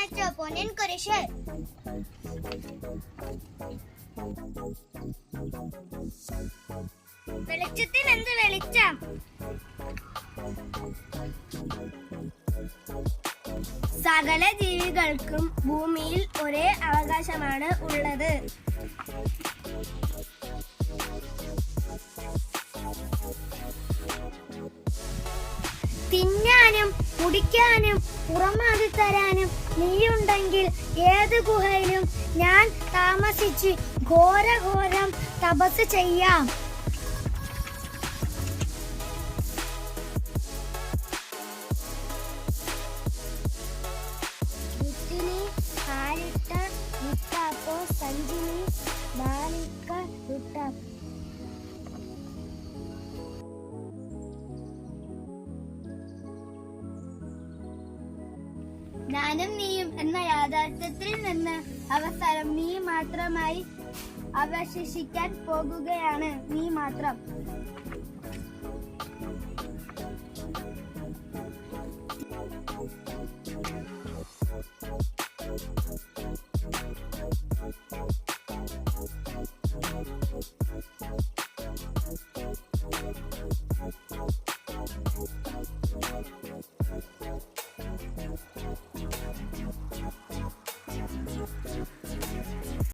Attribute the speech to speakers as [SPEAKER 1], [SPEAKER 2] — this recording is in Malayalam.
[SPEAKER 1] അണച്ചോ പൊന്നിൻ കുരിശ് വെളിച്ചത്തിൽ എന്ത് വെളിച്ചം സകല ജീവികൾക്കും ഭൂമിയിൽ ഒരേ അവകാശമാണ് ഉള്ളത് തിന്നാനും കുടിക്കാനും പുറമാതി തരാനും നീയുണ്ടെങ്കിൽ ഏത് ഗുഹയിലും ഞാൻ താമസിച്ച് ഘോരഘോരം തപസ് ചെയ്യാം. സഞ്ജിനി ബാലിക്ക രുട്ടാപ്പോ ഞാനും നീയും എന്ന യാഥാർത്ഥ്യത്തിൽ നിന്ന് അവസരം നീ മാത്രമായി അവശേഷിക്കാൻ പോകുകയാണ്. നീ മാത്രം.